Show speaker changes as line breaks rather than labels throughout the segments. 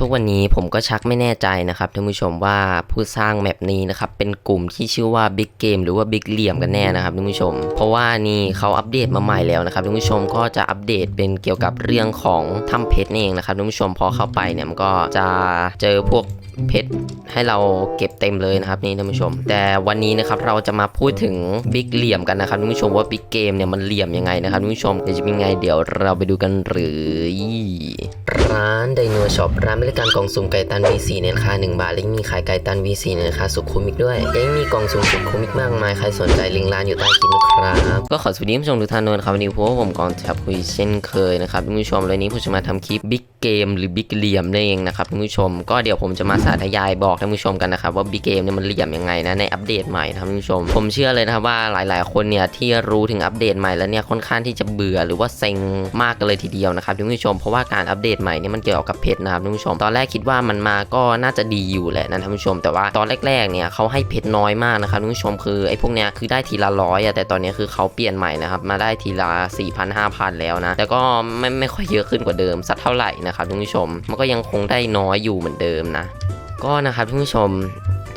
ทุกวันนี้ผมก็ชักไม่แน่ใจนะครับท่านผู้ชมว่าผู้สร้างแมปนี้นะครับเป็นกลุ่มที่ชื่อว่า Big Game หรือว่า Big เหลี่ยมกันแน่นะครับท่านผู้ชม เพราะว่านี่เขาอัปเดตมาใหม่แล้วนะครับท่านผู้ชมก็จะอัปเดตเป็นเกี่ยวกับเรื่องของถ้ำเพชรนี่เองนะครับท่านผู้ชมพอเข้าไปเนี่ยมันก็จะเจอพวก เพชรให้เราเก็บเต็มเลยนะครับนี่ท่านผู้ชม แต่วันนี้นะครับเราจะมาพูดถึง Big เหลี่ยมกันนะครับท่านผู้ชมว่า Big Game เนี่ยมันเหลี่ยมยังไงนะครับท่านผู้ชมเดี๋ยวจะเป็นไงเดี๋ยวเราไปดูกันหรือ ร้านไดโนช็อปร้านบริการกล่องสุ่มไก่ตัน V4 ในราคา1บาทและยังมีขายไก่ตัน V4 ในราคาสุขุมอีกด้วยและยังมีกล่องสุ่มสุขุมอีกมากมายใครสนใจลิงก์ร้านอยู่ใต้คลิปนะครับก็ขอสวัสดีผู้ชมทุกท่านด้วยนะครับวันนี้พวกผมกองจับคุยเช่นเคยนะครับท่านผู้ชมวันนี้ผมจะมาทำคลิปบิ๊กเกมหรือบิ๊กเหลี่ยมนั่นเองนะครับท่านผู้ชมก็เดี๋ยวผมจะมาสาธยายบอกท่านผู้ชมกันนะครับว่าบิ๊กเกมเนี่ยมันเหลี่ยมยังไงนะในอัปเดตใหม่นะท่านผู้ชม ผมเชื่อเลยนะครับว่าหลาย ๆ คนเนี่ยที่รู้ถึงอัปเดตใหม่แล้วเนี่ยค่อนข้างที่จะเบื่อหรือว่าเซ็งมากกันเลยทีเดียวนะครับท่านผู้ชมเพราะว่าการอัปเดตใหม่เนี่ยมันเกี่ยวกับเพชรนะครับท่านผู้ชม ตอนแรกคิดว่ามันมาก็น่าจะดีอยู่แหละนะท่านผู้ชม แต่ว่าตอนแรก ๆ เนี่ยเขาให้เพชรน้อยมากนะครับท่านผู้ชมคือไอ้พวกเนี้ยคือได้ทีละร้อยอะแต่ตอนนี้คือเขาเปลี่ยนใหม่นะครับมาได้ทีละ4 0 0 0 5,000 แล้วนะแต่ก็ไม่ไม่ค่อยเยอะขึ้นกว่าเดิมสักเท่าไหร่นะครับท่านผู้ชมมันก็ยังคงได้น้อยอยู่เหมือนเดิมนะ ก็นะครับท่านผู้ชม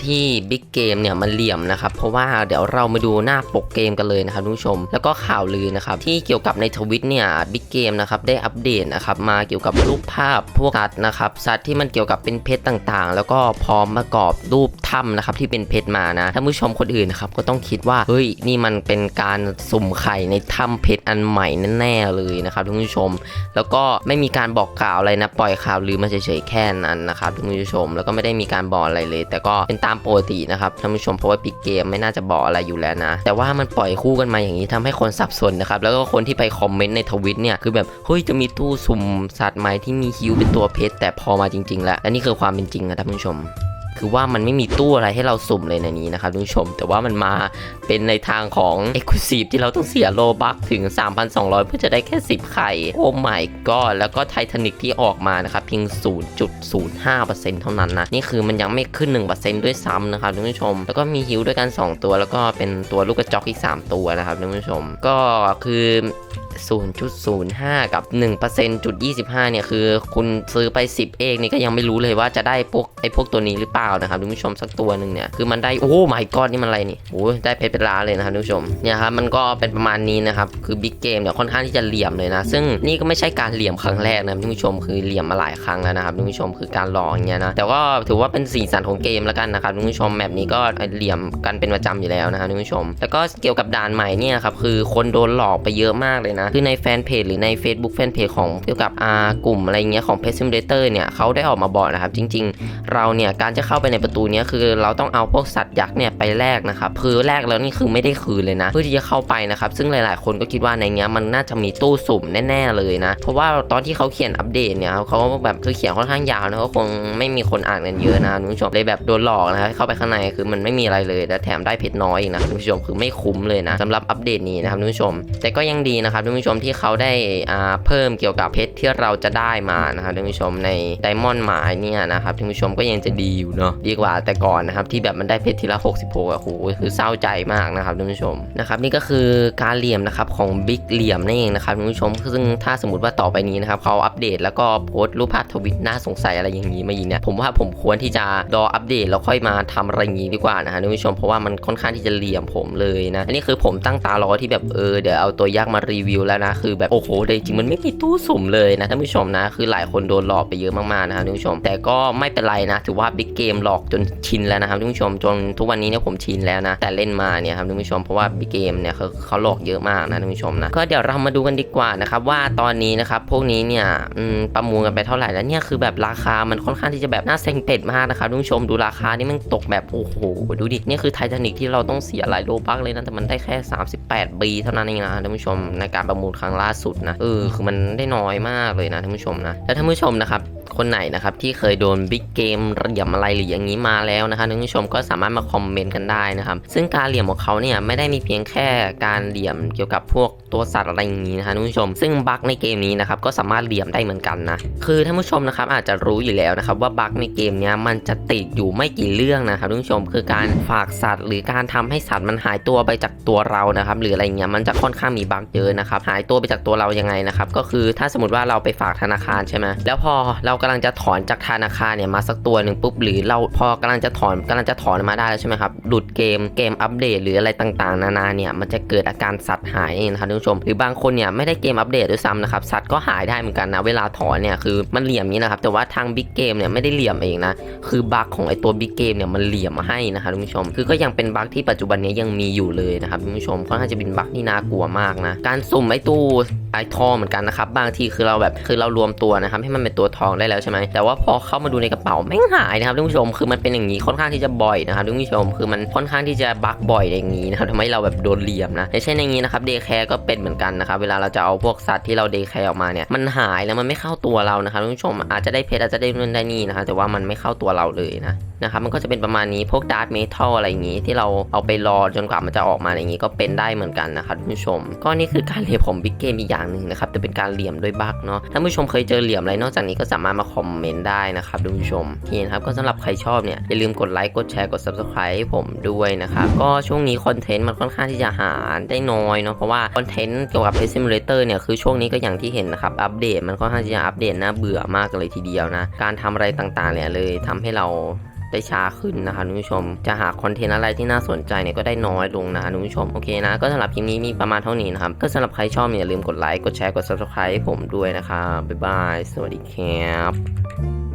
ที่บิ๊กเกมเนี่ยมันเหลี่ยมนะครับ เพราะว่าเดี๋ยวเรามาดูหน้าปกเกมกันเลยนะครับท่านผู้ชม แล้วก็ข่าวลือนะครับที่เกี่ยวกับในทวิตเนี่ยบิ๊กเกมนะครับได้อัปเดตนะครับมาเกี่ยวกับรูปภาพพวกสัตว์นะครับสัตว์ที่มันเกี่ยวกับเป็นเพชรต่างๆ แล้วก็พร้อมประกอบรูปถ้ำนะครับที่เป็นเพชรมานะท่านผู้ชมคนอื่นนะครับก็ต้องคิดว่าเฮ้ยนี่มันเป็นการสุ่มไข่ในถ้ำเพชรอันใหม่แน่ๆเลยนะครับท่านผู้ชม แล้วก็ไม่มีการบอกกล่าวอะไรนะปล่อยข่าวลือมาเฉยๆแค่นั้นนะครับท่านผู้ชม แล้วก็ไม่ได้มีการบอกอะไรเลย แต่ก็เป็นตามปกตินะครับท่านผู้ชมเพราะว่าปิกเกมไม่น่าจะบอกอะไรอยู่แล้วนะ แต่ว่ามันปล่อยคู่กันมาอย่างนี้ทำให้คนสับสนนะครับแล้วก็คนที่ไปคอมเมนต์ในทวิตเนี่ยคือแบบเฮ้ยจะมีตู้สุ่มสัตว์ใหม่ที่มีฮิวเป็นตัวเพชรแต่พอมาจริงๆ แล้วและนี่คือความเป็นจริงนะท่านผู้ชม คือว่ามันไม่มีตู้อะไรให้เราสุ่มเลยในนี้นะครับท่านผู้ชม แต่ว่ามันมาเป็นในทางของ e x c l u s i v e ที่เราต้องเสียโลบัคถึง 3,200 เพื่อจะได้แค่ 10 ไข่ โอ้ my god แล้วก็ไททานิกที่ออกมานะครับเพียง 0.05%เท่านั้นนะ นี่คือมันยังไม่ขึ้น 1%ด้วยซ้ำนะครับท่านผู้ชม แล้วก็มีฮิวด้วยกัน 2 ตัว แล้วก็เป็นตัวลูกกระจอกอีก 3 ตัวนะครับท่านผู้ชม ก็คือ 0.05 กับ 1%.25 เนี่ย คือคุณซื้อไป 10 เองนี่ก็ยังไม่รู้เลยว่าจะได้พวกไอ้พวกตัวนี้หรือเปล่านะครับท่านผู้ชมสักตัวหนึ่งเนี่ย คือมันได้ โอ้ my god นี่มันอะไรนี่โอ้ได้เพชรเป็นล้านเลยนะครับท่านผู้ชม เนี่ยครับ มันก็เป็นประมาณนี้นะครับ คือบิ๊กเกมเนี่ยค่อนข้างที่จะเหลี่ยมเลยนะ ซึ่งนี่ก็ไม่ใช่การเหลี่ยมครั้งแรกนะท่านผู้ชม คือเหลี่ยมมาหลายครั้งแล้วนะครับท่านผู้ชม คือการหลอกอย่างเงี้ยนะ แต่ก็ถือว่าเป็นสีสันของเกมแล้วกันนะครับท่านผู้ชมแบบนี้ก็เหลี่ยมกันเป็นประจำอยู่แล้วนะครับท่านผู้ชม แล้วก็เกี่ยวกับด่านใหม่เนี่ยครับคือคนโดนหลอกไปเยอะมากเลยนะคือในแฟนเพจหรือใน Facebook แฟนเพจของเกี่ยวกับอากลุ่มอะไรเงี้ยของ p e s s i m u l a t o r เนี่ยเขาได้ออกมาบอกนะครับ จริง ๆ เราเนี่ยการจะเข้าไปในประตูเนี้ยคือเราต้องเอาพวกสัตว์ยักษ์เนี่ยไปแลกนะครับคือแลกแล้วนี่คือไม่ได้คืนเลยนะ เพื่อที่จะเข้าไปนะครับ ซึ่งหลายๆ คนก็คิดว่าในเนี้ยมันน่าจะมีตู้สุ่มแน่ๆเลยนะ เพราะว่าตอนที่เขาเขียนอัปเดตเนี่ยเขาแบบคือเขียนค่อนข้างยาวนะก็คงไม่มีคนอ่านกันเยอะนะคุณผู้ชมเลยแบบโดนหลอกนะครับเข้าไปข้างในคือมันไม่มีอะไรเลยและแถมได้เพชรน้อยอีกนะคุณผู้ชมคือไม่คุ้มเลยนะสำหรับอัปเดตนี้นะครับคุณผู้ชม แต่ก็ยังดีนะครับคุณผู้ชมที่เขาได้อ่าเพิ่มเกี่ยวกับเพชรที่เราจะได้มานะครับท่านผู้ชมในไดมอนด์หมายเนี่ยนะครับท่านผู้ชมก็ยังจะดีอยู่เนาะดีกว่าแต่ก่อนนะครับที่แบบมันได้เพชรทีละ66อะโหคือเศร้าใจมากนะครับท่านผู้ชมนะครับนี่ก็คือการเหลี่ยมนะครับของบิ๊กเหลี่ยมนั่นเองนะครับท่านผู้ชมซึ่งถ้าสมมติว่าต่อไปนี้นะครับเขาอัปเดตแล้วก็โพสต์รูปภาพทวิตน่าสงสัยอะไรอย่างนี้มาอีกเนี่ยผมว่าผมควรที่จะรออัปเดตแล้วค่อยมาทำอะไรอย่างนี้ดีกว่านะฮะท่านผู้ชมเพราะว่ามันค่อนข้างที่จะเหลี่ยมผมเลยนะอันนี้คือผมตั้งตารอที่แบบเออเดี๋ยวเอาตัวยักษ์มารีวิวแล้วนะคือแบบโอ้โหเลยจริงมันไม่มีตู้สุ่มเลยนะท่านผู้ชมนะ คือหลายคนโดนหลอกไปเยอะมากๆนะครับท่านผู้ชม แต่ก็ไม่เป็นไรนะถือว่าบิ๊กเกมหลอกจนชินแล้วนะครับท่านผู้ชมจนทุกวันนี้เนี่ยผมชินแล้วนะแต่เล่นมาเนี่ยครับท่านผู้ชมเพราะว่าบิ๊กเกมเนี่ยเขาเขาหลอกเยอะมากนะท่านผู้ชมนะก็เดี๋ยวเรามาดูกันดีกว่านะครับว่าตอนนี้นะครับพวกนี้เนี่ยประมูลกันไปเท่าไหร่แล้วเนี่ยคือแบบราคามันค่อนข้างที่จะแบบน่าเซ็งเป็ดมากนะครับท่านผู้ชมดูราคานี่มันตกแบบโอ้โหดูดินี่คือไททานิกที่เราต้องเสียหลายโลบักเลยนะแต่มันได้แค่ 38บีเท่านั้นเองนะท่านผู้ชมในการประมูลครั้งล่าสุดนะเออคือมันได้น้อยมากเลยนะท่านผู้ชมนะแล้วท่านผู้ชมนะครับ คนไหนนะครับที่เคยโดนบิ๊กเกมเหลี่ยมอะไรหรืออย่างนี้มาแล้วนะครับท่านผู้ชมก็สามารถมาคอมเมนต์กันได้นะครับซึ่งการเหลี่ยมของเขาเนี่ยไม่ได้มีเพียงแค่การเหลี่ยมเกี่ยวกับพวกตัวสัตว์อะไรอย่างนี้นะครับท่านผู้ชม ซึ่งบั๊กในเกมนี้นะครับก็สามารถเหลี่ยมได้เหมือนกันนะคือท่านผู้ชมนะครับอาจจะรู้อยู่แล้วนะครับว่าบั๊กในเกมเนี้ยมันจะติดอยู่ไม่กี่เรื่องนะครับท่านผู้ชม คือการฝากสัตว์ หรือการทำให้สัตว์มันหายตัวไปจากตัวเรานะครับหรืออะไรเงี้ยมันจะค่อนข้างมีบั๊กเยอะนะครับหายตัวไปจากตัวเรายังไงนะครับก็คือถ้าสมมติว่าเราไปฝากธนาคารใช่ไหมแล้วพอเรากำลังจะถอนจากธนาคารเนี่ยมาสักตัวหนึ่งปุ๊บหรือเราพอกำลังจะถอนกำลังจะถอนมาได้แล้วใช่ไหมครับหลุดเกมเกมอัปเดตหรืออะไรต่างๆ นานาเนี่ยมันจะเกิดอาการสัตว์หายนะครับท่านผู้ชม หรือบางคนเนี่ยไม่ได้เกมอัปเดตด้วยซ้ำนะครับสัตว์ก็หายได้เหมือนกันนะเวลาถอนเนี่ยคือมันเหลี่ยมนี้นะครับแต่ว่าทางบิ๊กเกมเนี่ยไม่ได้เหลี่ยมเองนะคือบั๊กของไอตัวบิ๊กเกมเนี่ยมันเหลี่ยมมาให้นะครับท่านผู้ชม คือก็ยังเป็นบั๊กที่ปัจจุบันนี้ยังมีอยู่เลยนะครับท่านผู้ชมค่อนข้างจะเป็นบั๊กที่น่ากลัวมากนะการสุ่มไอตู้ ไอทองเหมือนกันนะครับบางทีคือเราแบบคือเรารวมตัวนะครับให้มันเป็นตัวทองได้แล้วใช่ไหมแต่ว่าพอเข้ามาดูในกระเป๋าไม่งหายนะครับท่านผู้ชมคือมันเป็นอย่างนี้ค่อนข้างที่จะบ่อยนะครับท่านผู้ชมคือมันค่อนข้างที่จะบั๊กบ่อยอย่างนี้นะครับทำให้เราแบบโดนเหลี่ยมนะอย่างเช่นอย่างนี้นะครับเดย์แคร์ก็เป็นเหมือนกันนะครับเวลาเราจะเอาพวกสัตว์ที่เราเดย์แคร์ออกมาเนี่ยมันหายแล้วมันไม่เข้าตัวเรานะครับท่านผู้ชมอาจจะได้เพชรอาจจะได้นู่นได้นี่นะครับแต่ว่ามันไม่เข้าตัวเราเลยนะนะครับมันก็จะเป็นประมาณนี้พวกดาร์ m เมทัลอะไรอย่างนี้ ที่เราเอาไปรอจนกว่ามันจะออกมาอย่างนี้ก็เป็นได้เหมือนกันนะครับท่านผู้ชม ก็นี่คือการเหลี่ยมของบิ๊กเกมอีกอย่างหนึ่งนะครับแต่เป็นการเหลี่ยมด้วยบั๊กเนาะท่านผู้ชมเคยเจอเหลี่ยมอะไรนอกจากนี้ก็สามารถมาคอมเมนต์ได้นะครับท่านผู้ชมโอเคนะครับก็สำหรับใครชอบเนี่ยอย่าลืมกดไลค์กดแชร์กด subscribe ให้ผมด้วยนะครับก็ช่วงนี้คอนเทนต์มันค่อนข้างที่จะหาได้น้อยเนาะเพราะว่าคอนเทนต์เกี่ยวกับ Pet Simulator เนี่ยคือช่วงนี้ก็อย่างที่เห็นนะครับอัปเดตมันค่อนข้างที่จะอัปเดตน่าเบื่อมากเลยทีเดียวนะการทำอะไรต่างๆเนี่ยเลยทำให้เรา ได้ช้าขึ้นนะคะคุณผู้ชม จะหาคอนเทนต์อะไรที่น่าสนใจเนี่ยก็ได้น้อยลงนะคุณผู้ชม โอเคนะ ก็สำหรับคลิปนี้มีประมาณเท่านี้นะครับ ก็สำหรับใครชอบเนี่ยอย่าลืมกดไลค์ กดแชร์ กด subscribe ให้ผมด้วยนะครับบ๊ายบาย สวัสดีครับ